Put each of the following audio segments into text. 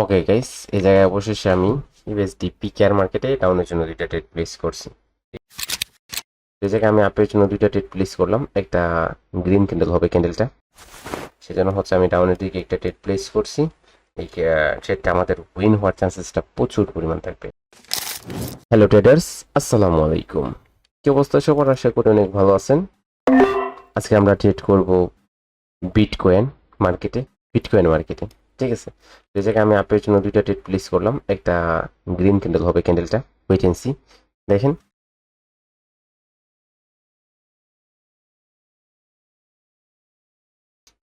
Okay guys এই জায়গায় অবশেষে আমি ইউএসডি কেয়ার মার্কেটে ডাউনের জন্য দুইটা ট্রেড প্লেস করছি। এই জায়গায় আমি আপের জন্য দুইটা ট্রেড প্লেস করলাম। একটা গ্রিন ক্যান্ডেল হবে ক্যান্ডেলটা সেজন্য হচ্ছে আমি ডাউনের দিকে একটা ট্রেড প্লেস করছি। এই ট্রেডটা আমাদের উইন হওয়ার চান্সেসটা প্রচুর পরিমাণ থাকবে। হ্যালো ট্রেডার্স আসসালামু আলাইকুম। কি অবস্থা সবার? আশা করি অনেক ভালো আছেন। আজকে আমরা ট্রেড করব বিটকয়েন মার্কেটে বিটকয়েন মার্কেটে ঠিক আছে? এই জায়গায় আমি আপের জন্য দুইটা ট্রেড প্লেস করলাম। একটা গ্রিন ক্যান্ডেল হবে ক্যান্ডেলটা ওয়েট এন্ড সি দেখেন।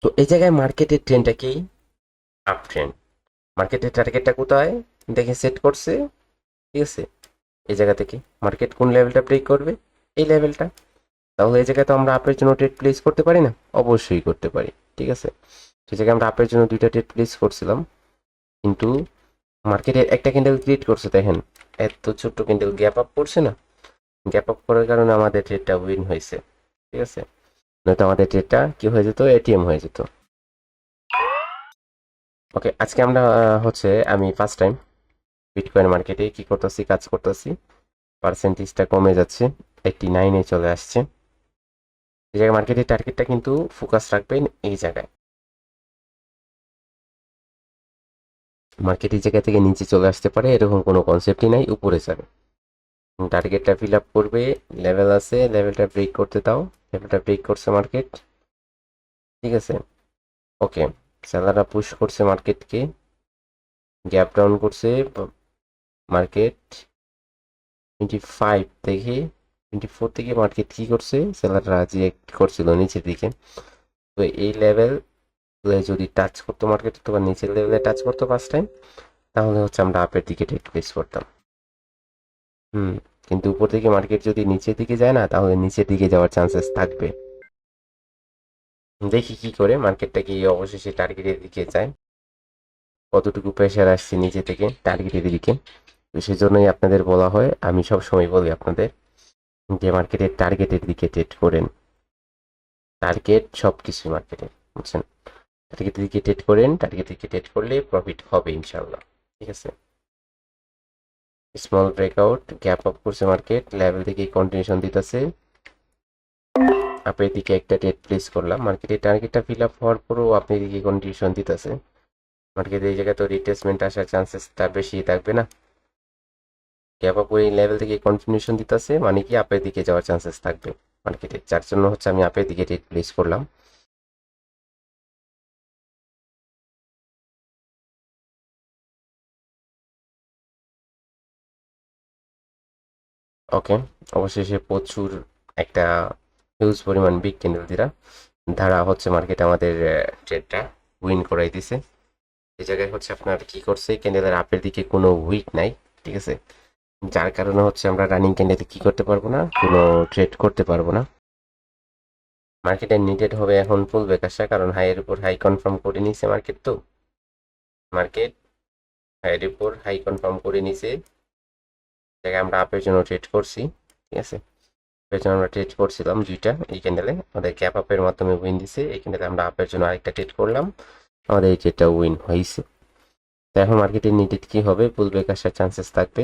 তো এই জায়গায় মার্কেটের ট্রেনটা কি? আপ ট্রেন্ড মার্কেটের টার্গেটটা কোথায়? দেখে সেট করছে। ঠিক আছে? এই জায়গা থেকে। মার্কেট কোন লেভেলটা ব্রেক করবে? এই লেভেলটা তাহলে এই জায়গায় তো আমরা আপের জন্য ট্রেড প্লেস করতে পারি না? অবশ্যই করতে পারি। ঠিক আছে? সেই জায়গায় আমরা আপের জন্য দুইটা ট্রেড প্লেস করছিলাম। কিন্তু মার্কেটের একটা ক্যান্ডেল ক্রিয়েট করছে, দেখেন। এত ছোট্ট ক্যান্ডেল গ্যাপ আপ করছে না? গ্যাপ আপ করার কারণে আমাদের ট্রেডটা উইন হয়েছে, ঠিক আছে? নয়তো আমাদের ট্রেডটা কি হয়ে যেত? এটিএম হয়ে যেত। ওকে আজকে আমরা হচ্ছে আমি ফার্স্ট টাইম বিটকয়েন মার্কেটে কি করতেছি, কাজ করতেছি। পার্সেন্টেজটা কমে যাচ্ছে এইটটি নাইনে চলে আসছে। এই জায়গায় মার্কেটের টার্গেটটা কিন্তু ফোকাস রাখবেন এই জায়গায়। মার্কেট এই জায়গা থেকে নিচে চলে আসতে পারে, এরকম কোনো কনসেপ্টই নাই, উপরে যাবে। টার্গেটটা ফিল আপ করবে লেভেল আছে লেভেলটা ব্রেক করতে দাও লেভেলটা ব্রেক করছে মার্কেট ঠিক আছে? ওকে সেলাররা পুশ করছে মার্কেটকে গ্যাপ ডাউন করছে মার্কেট টোয়েন্টি ফাইভ থেকে টোয়েন্টি ফোর থেকে মার্কেট কী করছে? সেলাররা রিয়েক্ট করছিল নিচের দিকে। তো এই লেভেল যদি টাচ করতো মার্কেট তো নিচের লেভেলে টাচ করতো ফার্স্ট টাইম তাহলে হচ্ছে আমরা আপের দিকে টেক প্লেস করতাম। হুম, কিন্তু উপর থেকে মার্কেট যদি নিচের দিকে যায় না, তাহলে নিচের দিকে যাওয়ার চান্সেস থাকবে। দেখি কি করে মার্কেটটা কি অবশেষে টার্গেটের দিকে যায়। কতটুকু প্রেশার আসছে নিচে থেকে টার্গেটের দিকে। তো সেজন্যই আপনাদের বলা হয়, আমি সব সময় বলি আপনাদের যে মার্কেটের টার্গেটের দিকে ট্রেড করেন। টার্গেট সব কিছু মার্কেটে বুঝছেন? টার্গেটের দিকে ট্রেড করেন টার্গেটের দিকে ট্রেড করলে প্রফিট হবে ইনশাল্লাহ ঠিক আছে? স্মল ব্রেকআউট গ্যাপ আপ করছে মার্কেট লেভেল থেকে কন্টিনিউশন দিতেছে। আপনি দিকে একটা ডেট প্লেস করলাম মার্কেটের টার্গেটটা ফিল আপ হওয়ার পরেও আপনি দিকে কন্ডিশন দিতেছে। মার্কেটে এই জায়গায় তো রিটেসমেন্ট আসার চান্সেসটা বেশি থাকবে না। গ্যাপ আপ ওই লেভেল থেকে কন্টিনিউশন দিতেছে মানে কি আপের দিকে যাওয়ার চান্সেস থাকবে। মার্কেটে যার জন্য হচ্ছে আমি আপের দিকে ডেট প্লেস করলাম। ওকে অবশেষে প্রচুর একটা হিউজ পরিমাণ বিগ দিরা ধারা হচ্ছে মার্কেট আমাদের ট্রেডটা উইন করাই দিছে। এই জায়গায় হচ্ছে আপনার কি করছে? ক্যান্ডেলের আপের দিকে কোনো উইক নাই, ঠিক আছে? যার কারণে হচ্ছে আমরা রানিং ক্যান্ডেলে কি করতে পারব না? কোনো ট্রেড করতে পারব না। মার্কেটে নিডেড হবে এখন ফুল ব্যাক আসা কারণ হাইয়ের উপর হাই কনফার্ম করে নিছে মার্কেট তো। মার্কেট হাইয়ের উপর হাই কনফার্ম করে নিছে জায়গায় আমরা আপের জন্য ট্রেড করছি, ঠিক আছে? আপের জন্য আমরা ট্রেড করছিলাম দুইটা, এই ক্যান্ডেলে আমাদের ক্যাপ আপের মাধ্যমে উইন দিছে, এই ক্যান্ডেলে আমরা আপের জন্য আরেকটা ট্রেড করলাম। আমাদের এই ট্রেডটা উইন হয়েছে। তো এখন মার্কেটের নিডেড কি হবে? পুল ব্রেক আসার চান্সেস থাকবে।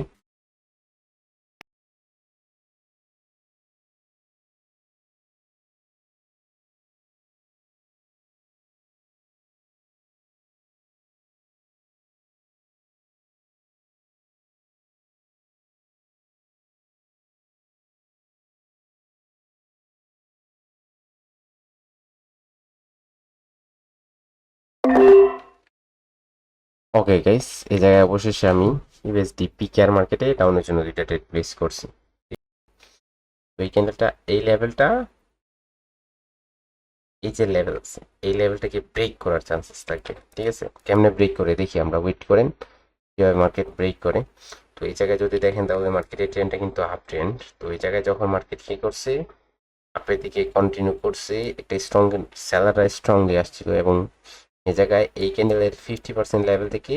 ওকে গাইস এই জায়গায় অবশেষে আমি ইউএসডি পি কেয়ার মার্কেটে ডাউনের জন্য দুইটা ট্রেড প্লেস করছি। এই ক্যান্ডেলটা এই লেভেলটা এই যে লেভেল আছে, এই লেভেলটাকে ব্রেক করার চান্সেস থাকবে ঠিক আছে? কেমনে ব্রেক করে, দেখি আমরা ওয়েট করেন, কীভাবে মার্কেট ব্রেক করে। তো এই জায়গায় যদি দেখেন, তাহলে মার্কেটের ট্রেন্ডটা কিন্তু আপ ট্রেন্ড তো এই জায়গায় যখন মার্কেট কি করছে আপের দিকে কন্টিনিউ করছে, একটা স্ট্রং স্যালাররা স্ট্রংলি আসছিল এবং এই জায়গায় এই ক্যান্ডেলের ফিফটি পার্সেন্ট লেভেল থেকে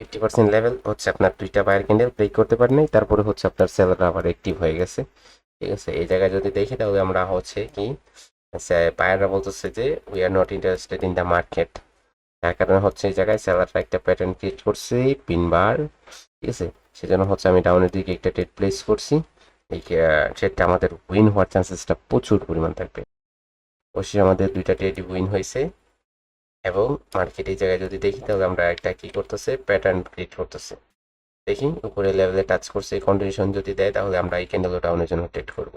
ফিফটি পার্সেন্ট লেভেল হচ্ছে আপনার দুইটা বায়ার ক্যান্ডেল ব্রেক করতে পারেন নাই, তারপরে হচ্ছে আপনার সেলার আবার অ্যাক্টিভ হয়ে গেছে। ঠিক আছে, এই জায়গায় যদি দেখি তাহলে আমরা হচ্ছে কি বায়াররা বলতেছে যে we are not interested in the market তার কারণে হচ্ছে এই জায়গায় সেলাররা একটা প্যাটার্ন ক্রিয়েট করছে পিন বার ঠিক আছে? সেজন্য হচ্ছে আমি ডাউনের দিকে একটা ট্রেড প্লেস করছি। এই ট্রেডটা আমাদের উইন হওয়ার চান্সেসটা প্রচুর পরিমাণ থাকবে। অবশ্যই আমাদের দুইটা ট্রেডই উইন হয়েছে। এবং মার্কেট এই জায়গায় যদি দেখি, তাহলে আমরা একটা কি করতেছে? প্যাটার্ন ক্রিয়েট করতেছে। দেখি উপরে লেভেলে টাচ করছে কন্টিনিউশন যদি দেয়, তাহলে আমরা এই ক্যান্ডেল ডাউনের জন্য ট্রেড করব।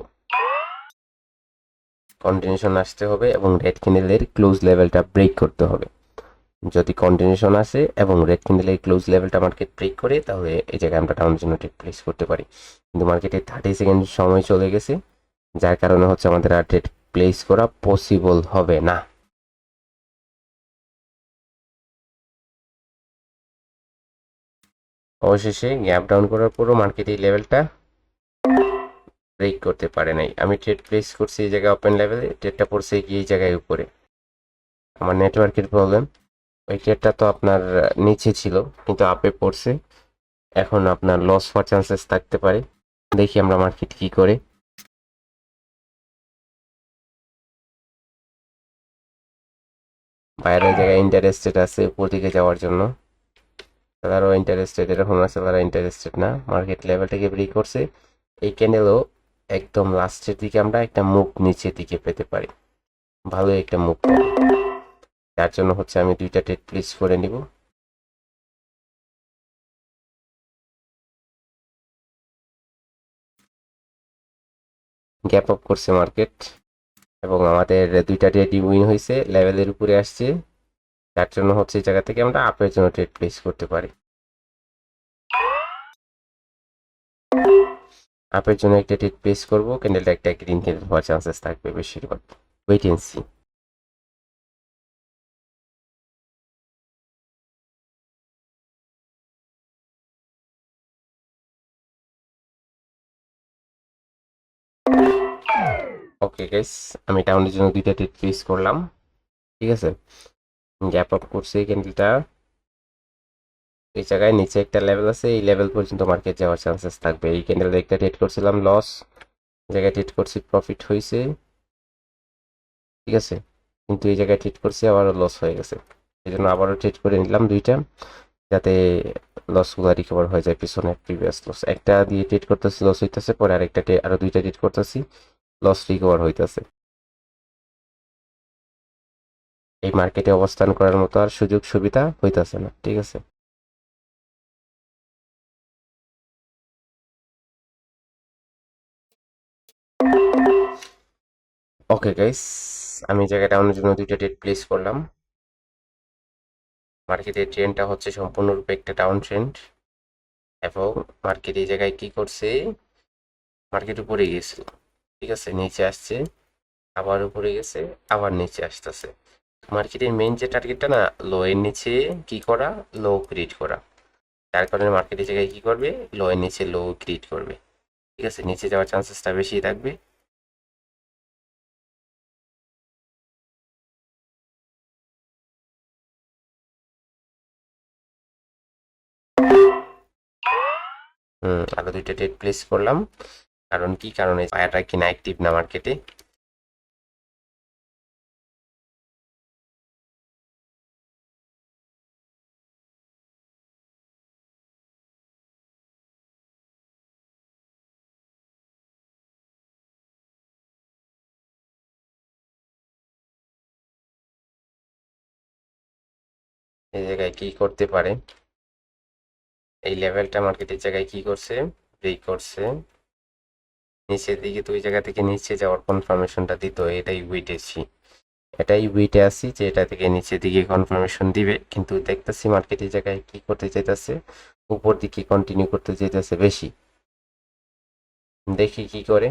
কন্টিনিউশন আসতে হবে এবং রেড ক্যান্ডেলের ক্লোজ লেভেলটা ব্রেক করতে হবে। যদি কন্টিনিউশন আসে এবং রেড ক্যান্ডেলের ক্লোজ লেভেলটা মার্কেট ব্রেক করে, তাহলে এই জায়গায় আমরা ডাউনের জন্য ট্রেড প্লেস করতে পারি। কিন্তু মার্কেটে থার্টি সেকেন্ড সময় চলে গেছে, যার কারণে হচ্ছে আমাদের আর ট্রেড প্লেস করা পসিবল হবে না। অবশেষে গ্যাপ ডাউন করার পরও মার্কেট এই লেভেলটা ব্রেক করতে পারে নাই। আমি ট্রেড প্লেস করছি এই জায়গায় ওপেন লেভেলে ট্রেডটা পড়ছে কি এই জায়গায় উপরে। আমার নেটওয়ার্কের প্রবলেম ওই ট্রেডটা তো আপনার নিচে ছিল, কিন্তু আপে পড়ছে। এখন আপনার লস হওয়ার চান্সেস থাকতে পারে। দেখি আমরা মার্কেট কি করে। বাইরের জায়গায় ইন্টারেস্টেড আছে, উপর দিকে যাওয়ার জন্য। সেলারও ইন্টারেস্টেড এরকম আছে তারা ইন্টারেস্টেড না। মার্কেট লেভেলটাকে ব্রেক করছে। এই ক্যান্ডেলও একদম লাস্টের দিকে আমরা একটা মুখ নিচের দিকে পেতে পারি। ভালো একটা মুখ। যার জন্য হচ্ছে আমি দুইটা ট্রেড প্লেস করে নিব। গ্যাপ আপ করছে মার্কেট এবং আমাদের দুইটা ট্রেডই উইন হয়েছে। লেভেলের উপরে আসছে। যার জন্য হচ্ছে এই জায়গা থেকে আমরা আপের জন্য ট্রেড প্লেস করতে পারি। আপের জন্য একটা ট্রেড প্লেস করব ক্যান্ডেলটা একটা গ্রিন ক্যান্ডেল হওয়ার চান্সেস থাকবে বেশিরভাগ। Wait and see okay guys আমি ডাউনের জন্য দুইটা ট্রেড প্লেস করলাম। ঠিক আছে? গ্যাপ আপ করছে ক্যান্ডেলটা এই জায়গায় নিচে একটা লেভেল আছে, এই লেভেল পর্যন্ত মার্কেট যাওয়ার চান্সেস থাকবে। এই ক্যান্ডেল একটা ট্রেড করছিলাম লস জায়গায় ট্রেড করছি প্রফিট হয়েছে ঠিক আছে, কিন্তু এই জায়গায় ট্রেড করছি, আবারও লস হয়ে গেছে। এই জন্য আবারও ট্রেড করে নিলাম দুইটা, যাতে লসগুলো রিকভার হয়ে যায় পিছনে প্রিভিয়াস লস একটা দিয়ে ট্রেড করতেছি লস হইতেছে, পরে আরেকটা আরও দুইটা ট্রেড করতেছি লস রিকভার হইতেছে। এই মার্কেটে অবস্থান করার মতো আর সুযোগ সুবিধা হইতেছে না, ঠিক আছে? ওকে গাইস আমি জায়গায় ডাউনের জন্য দুইটা ডেট প্লেস করলাম। মার্কেটের ট্রেন্ডটা হচ্ছে সম্পূর্ণরূপে একটা ডাউন ট্রেন্ড এবং মার্কেট এই জায়গায় কি করছে? মার্কেট উপরে গেছিল ঠিক আছে? নিচে আসছে, আবার উপরে গেছে, আবার নিচে আসতেছে। মার্কেটের মেইন যে টার্গেটটা না লো এর নিচে কি করা লো ক্রিয়েট করা। যার কারণে মার্কেটের জায়গায় কি করবে লো এর নিচে লো ক্রিয়েট করবে। ঠিক আছে? নিচে যাওয়ার চান্সেসটা বেশি থাকবে। হুম আরও দুইটা ডেট প্লেস করলাম। কারণ কি কারণে পায়াটা কিনা অ্যাক্টিভ না মার্কেটে এই জায়গায় কি করতে পারে? এই লেভেলটা মার্কেটের জায়গায় কি করছে? ব্রেক করছে। নিচের দিকে ওই জায়গা থেকে নিচে যাওয়ার কনফার্মেশনটা দিত, এটাই উইটেছি এটাই উইটে আছি যে এটা থেকে নিচের দিকে কনফার্মেশন দিবে। কিন্তু দেখতেছি মার্কেটের জায়গায় কি করতে চাইতেছে, উপর দিকে কন্টিনিউ করতে চাইতেছে বেশি। দেখি কি করে।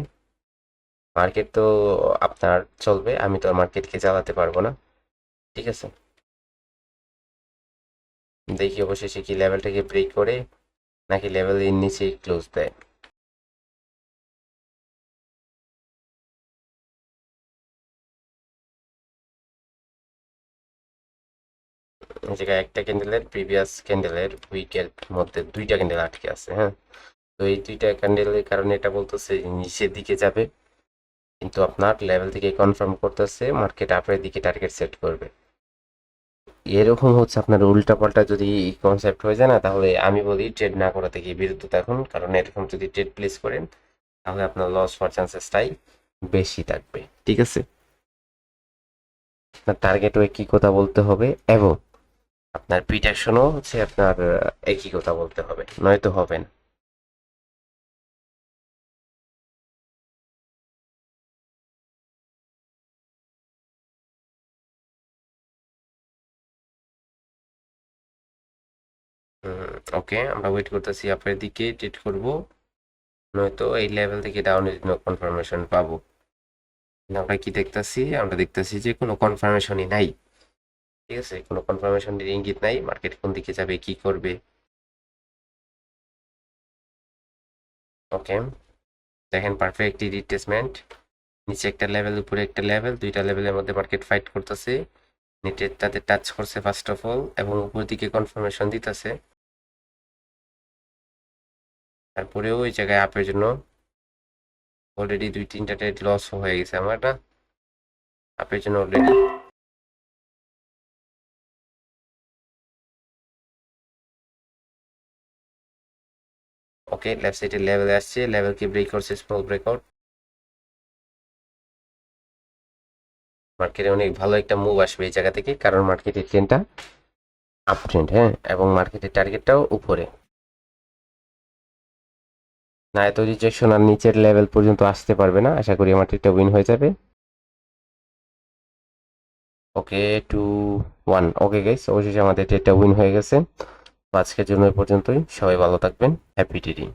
মার্কেট তো আপনার চলবে, আমি তো মার্কেটকে চালাতে পারব না। ঠিক আছে? দেখি অবশেষে কি লেভেলটাকে ব্রেক করে, নাকি লেভেল এর নিচে ক্লোজ দেয়। জায়গায় একটা ক্যান্ডেলের প্রিভিয়াস ক্যান্ডেলের উইকের মধ্যে দুইটা ক্যান্ডেল আটকে আছে হ্যাঁ? তো এই দুইটা ক্যান্ডেলের কারণে এটা বলতেছে নিচের দিকে যাবে। কিন্তু আপনার লেভেল থেকে কনফার্ম করতেছে মার্কেট আপের দিকে টার্গেট সেট করবে। এরকম হচ্ছে আপনার উল্টাপাল্টা যদি কনসেপ্ট হয়ে যায় না, তাহলে আমি বলি ট্রেড না করা থেকে বিরত থাকুন। কারণ এরকম যদি ট্রেড প্লেস করেন, তাহলে আপনার লস হওয়ার চান্সেসটাই বেশি থাকবে। ঠিক আছে? আপনার টার্গেট একই কথা বলতে হবে এবং আপনার প্রিটেকশনও হচ্ছে আপনার একই কথা বলতে হবে। নয়তো হবে না। ওকে আমরা ওয়েট করতেছি আপের দিকে ট্রেড করব। নয়তো এই লেভেল থেকে ডাউনের জন্য কনফার্মেশন পাবো। আমরা কি দেখতাছি? আমরা দেখতাছি যে কোনো কনফার্মেশনই নাই। ঠিক আছে? কোনো কনফার্মেশনের ইঙ্গিত নাই মার্কেট কোন দিকে যাবে, কি করবে। ওকে দেখেন পারফেক্ট রিট্রেসমেন্ট নিচে একটা লেভেল উপরে একটা লেভেল দুইটা লেভেলের মধ্যে মার্কেট ফাইট করতেছে। নেটের তাতে টাচ করছে ফার্স্ট অফ অল এবং উপর দিকে কনফার্মেশন দিতেছে। তারপরেও ওই জায়গায় আপের জন্য অলরেডি দুই, তিনটা ট্রেড লস হয়ে গেছে আমার, না? আপের জন্য অলরেডি ওকে লেফট সাইডে লেভেল আসছে লেভেল কি ব্রেক করছে? স্মল ব্রেকআউট মার্কেটে অনেক ভালো একটা মুভ আসবে এই জায়গা থেকে, কারণ মার্কেটের ট্রেনটা আপ ট্রেন্ড হ্যাঁ? এবং মার্কেটের টার্গেটটাও উপরে। না এত রিজেকশন আর নিচের লেভেল পর্যন্ত আসতে পারবে না। আশা করি আমার ট্রেডটা উইন হয়ে যাবে। Okay, two, one. Okay guys অবশেষে আমাদের ট্রেডটা উইন হয়ে গেছে। আজকের জন্য পর্যন্তই। সবাই ভালো থাকবেন। Happy trading